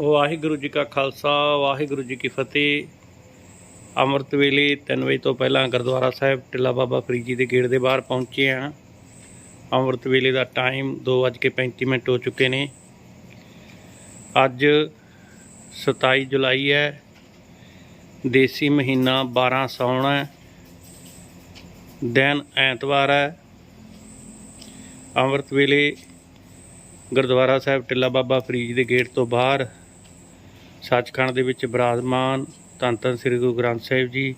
ਵਾਹਿਗੁਰੂ ਜੀ ਕਾ ਖਾਲਸਾ, ਵਾਹਿਗੁਰੂ ਜੀ ਕੀ ਫਤਿਹ। ਅੰਮ੍ਰਿਤ ਵੇਲੇ 3 ਵਜੇ ਤੋਂ ਪਹਿਲਾਂ ਗੁਰਦੁਆਰਾ ਸਾਹਿਬ ਟਿੱਲਾ ਬਾਬਾ ਫਰੀਦ ਜੀ ਦੇ ਗੇਟ ਦੇ ਬਾਹਰ ਪਹੁੰਚੇ ਹਾਂ। ਅੰਮ੍ਰਿਤ ਵੇਲੇ ਦਾ ਟਾਈਮ 2:35 ਮਿੰਟ ਹੋ ਚੁੱਕੇ ਨੇ। ਅੱਜ 27 ਜੁਲਾਈ ਹੈ। ਦੇਸੀ ਮਹੀਨਾ 12 ਸਾਉਣ ਹੈ। ਦਿਨ ਐਤਵਾਰ ਹੈ। ਅੰਮ੍ਰਿਤ ਵੇਲੇ ਗੁਰਦੁਆਰਾ ਸਾਹਿਬ ਟਿੱਲਾ ਬਾਬਾ ਫਰੀਦ ਦੇ ਗੇਟ ਤੋਂ ਬਾਹਰ ਸੱਚਖੰਡ ਦੇ ਵਿੱਚ ਬਰਾਜਮਾਨ ਧੰਨ ਧੰਨ ਸ੍ਰੀ ਗੁਰੂ ਗ੍ਰੰਥ ਸਾਹਿਬ ਜੀ,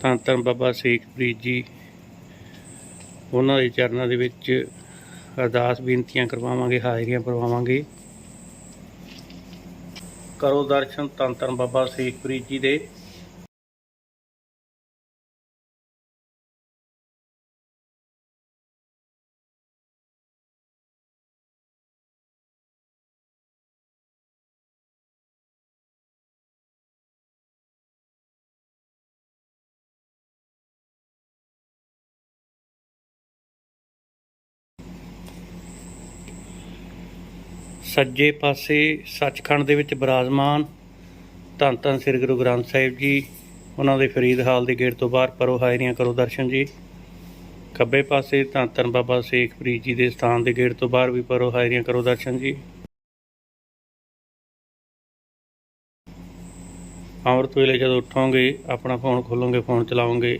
ਧੰਨ ਧੰਨ ਬਾਬਾ ਸੇਖਪ੍ਰੀਤ ਜੀ, ਉਹਨਾਂ ਦੇ ਚਰਨਾਂ ਦੇ ਵਿੱਚ ਅਰਦਾਸ ਬੇਨਤੀਆਂ ਕਰਵਾਵਾਂਗੇ, ਹਾਜ਼ਰੀਆਂ ਕਰਵਾਵਾਂਗੇ ਕਰੋ ਦਰਸ਼ਨ ਧੰਨ ਧੰਨ ਬਾਬਾ ਸੇਖਪ੍ਰੀਤ ਜੀ ਦੇ। ਸੱਜੇ ਪਾਸੇ ਸੱਚਖੰਡ ਦੇ ਵਿੱਚ ਬਿਰਾਜਮਾਨ ਧੰਨ ਧੰਨ ਸ੍ਰੀ ਗੁਰੂ ਗ੍ਰੰਥ ਸਾਹਿਬ ਜੀ, ਉਹਨਾਂ ਦੇ ਫਰੀਦ ਹਾਲ ਦੇ ਗੇਟ ਤੋਂ ਬਾਹਰ ਪਰੋ ਹਾਜ਼ਰੀਆਂ ਕਰੋ ਦਰਸ਼ਨ ਜੀ। ਖੱਬੇ ਪਾਸੇ ਧੰਨ ਧੰਨ ਬਾਬਾ ਸ਼ੇਖ ਫਰੀਦ ਜੀ ਦੇ ਸਥਾਨ ਦੇ ਗੇਟ ਤੋਂ ਬਾਹਰ ਵੀ ਪਰੋ ਹਾਜ਼ਰੀਆਂ ਕਰੋ ਦਰਸ਼ਨ ਜੀ। ਅੰਮ੍ਰਿਤ ਵੇਲੇ ਜਦੋਂ ਉੱਠੋਗੇ, ਆਪਣਾ ਫੋਨ ਖੋਲੋਗੇ, ਫੋਨ ਚਲਾਓਗੇ,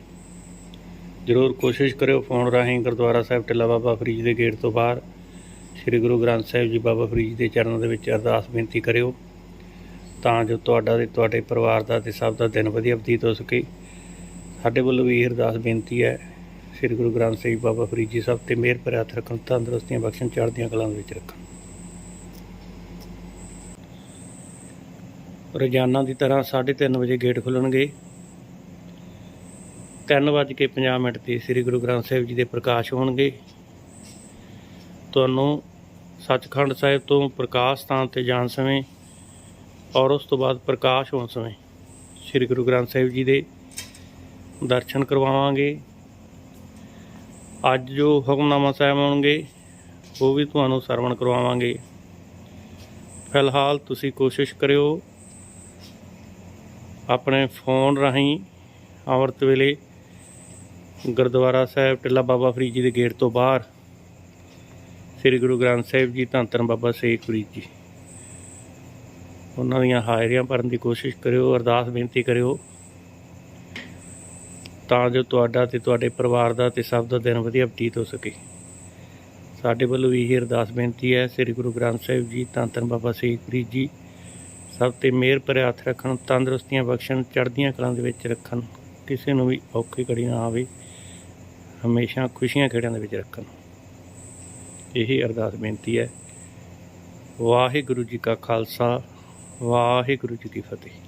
ਜ਼ਰੂਰ ਕੋਸ਼ਿਸ਼ ਕਰਿਓ ਫੋਨ ਰਾਹੀਂ ਗੁਰਦੁਆਰਾ ਸਾਹਿਬ ਟਿੱਲਾ ਬਾਬਾ ਫਰੀਦ ਦੇ ਗੇਟ ਤੋਂ ਬਾਹਰ। ਸ੍ਰੀ ਗੁਰੂ ਗ੍ਰੰਥ ਸਾਹਿਬ ਜੀ ਬਾਬਾ ਫਰੀਦ ਦੇ ਚਰਨਾਂ ਦੇ ਵਿੱਚ ਅਰਦਾਸ ਬੇਨਤੀ ਕਰਿਓ। ਤਾਂ ਜੋ ਤੁਹਾਡਾ ਤੇ ਤੁਹਾਡੇ ਪਰਿਵਾਰ ਦਾ ਤੇ ਸਭ ਦਾ ਦਿਨ ਵਧੀਆ ਬਤੀਤ ਹੋ ਸਕੇ। ਸਾਡੇ ਵੱਲੋਂ ਵੀ ਅਰਦਾਸ ਬੇਨਤੀ ਹੈ, ਸ੍ਰੀ ਗੁਰੂ ਗ੍ਰੰਥ ਸਾਹਿਬ ਬਾਬਾ ਫਰੀਦ ਜੀ ਸਭ ਤੇ ਮਿਹਰ ਭਰਿਆ ਹੱਥ ਰੱਖਣ, ਤੰਦਰੁਸਤੀਆਂ ਬਖਸ਼ਣ, ਚੜ੍ਹਦੀਆਂ ਕਲਾਂ ਦੇ ਵਿੱਚ ਰੱਖਣ। ਰੋਜ਼ਾਨਾ ਦੀ ਤਰ੍ਹਾਂ 3:30 ਵਜੇ ਗੇਟ ਖੁੱਲਣਗੇ। 3:50 ਮਿੰਟ ਤੇ ਸ੍ਰੀ ਗੁਰੂ ਗ੍ਰੰਥ ਸਾਹਿਬ ਜੀ ਦੇ ਪ੍ਰਕਾਸ਼ ਹੋਣਗੇ। ਤੁਹਾਨੂੰ ਸੱਚਖੰਡ ਸਾਹਿਬ ਤੋਂ ਪ੍ਰਕਾਸ਼ ਸਥਾਨ ਤੇ ਜਾਣ ਸਮੇਂ ਔਰ ਉਸ ਤੋਂ ਬਾਅਦ ਪ੍ਰਕਾਸ਼ ਹੋਣ ਸਮੇਂ ਸ੍ਰੀ ਗੁਰੂ ਗ੍ਰੰਥ ਸਾਹਿਬ ਜੀ ਦੇ ਦਰਸ਼ਨ ਕਰਵਾਵਾਂਗੇ। ਅੱਜ ਜੋ ਹੁਕਮਨਾਮਾ ਸਾਹਿਬ ਆਉਣਗੇ, ਉਹ ਵੀ ਤੁਹਾਨੂੰ ਸਰਵਣ ਕਰਵਾਵਾਂਗੇ। ਫਿਲਹਾਲ ਤੁਸੀਂ ਕੋਸ਼ਿਸ਼ ਕਰਿਓ ਆਪਣੇ ਫੋਨ ਰਾਹੀਂ ਅੰਮ੍ਰਿਤ ਵੇਲੇ ਗੁਰਦੁਆਰਾ ਸਾਹਿਬ, ਟਿੱਲਾ ਬਾਬਾ ਫਰੀਦ ਜੀ ਦੇ ਗੇਟ ਤੋਂ ਬਾਹਰ ਸ੍ਰੀ ਗੁਰੂ ਗ੍ਰੰਥ ਸਾਹਿਬ ਜੀ, ਧੰਨ ਧੰਨ ਬਾਬਾ ਸ਼ੇਖ ਫਰੀਦ ਜੀ। ਉਹਨਾਂ ਦੀਆਂ ਹਾਜ਼ਰੀਆਂ ਭਰਨ ਦੀ ਕੋਸ਼ਿਸ਼ ਕਰਿਓ, ਅਰਦਾਸ ਬੇਨਤੀ ਕਰਿਓ। ਤਾਂ ਜੋ ਤੁਹਾਡਾ ਤੇ ਤੁਹਾਡੇ ਪਰਿਵਾਰ ਦਾ ਤੇ ਸਭ ਦਾ ਦਿਨ ਵਧੀਆ ਬਤੀਤ ਹੋ ਸਕੇ। ਸਾਡੇ ਵੱਲੋਂ ਵੀ ਇਹ ਅਰਦਾਸ ਬੇਨਤੀ ਹੈ, ਸ੍ਰੀ ਗੁਰੂ ਗ੍ਰੰਥ ਸਾਹਿਬ ਜੀ, ਧੰਨ ਧੰਨ ਬਾਬਾ ਸ਼ੇਖ ਫਰੀਦ ਜੀ। ਸਭ ਤੇ ਮਿਹਰ ਭਰਿਆ ਹੱਥ ਰੱਖਣ, ਤੰਦਰੁਸਤੀਆਂ ਬਖਸ਼ਣ, ਚੜ੍ਹਦੀਆਂ ਕਲਾਂ ਦੇ ਵਿੱਚ ਰੱਖਣ, ਕਿਸੇ ਨੂੰ ਵੀ ਔਖੀ ਘੜੀ ਨਾ ਆਵੇ। ਹਮੇਸ਼ਾ ਖੁਸ਼ੀਆਂ ਖੇੜਿਆਂ ਦੇ ਵਿੱਚ ਰੱਖਣ। ਇਹੀ ਅਰਦਾਸ ਬੇਨਤੀ ਹੈ। ਵਾਹਿਗੁਰੂ ਜੀ ਕਾ ਖਾਲਸਾ ਵਾਹਿਗੁਰੂ ਜੀ ਕੀ ਫਤਿਹ।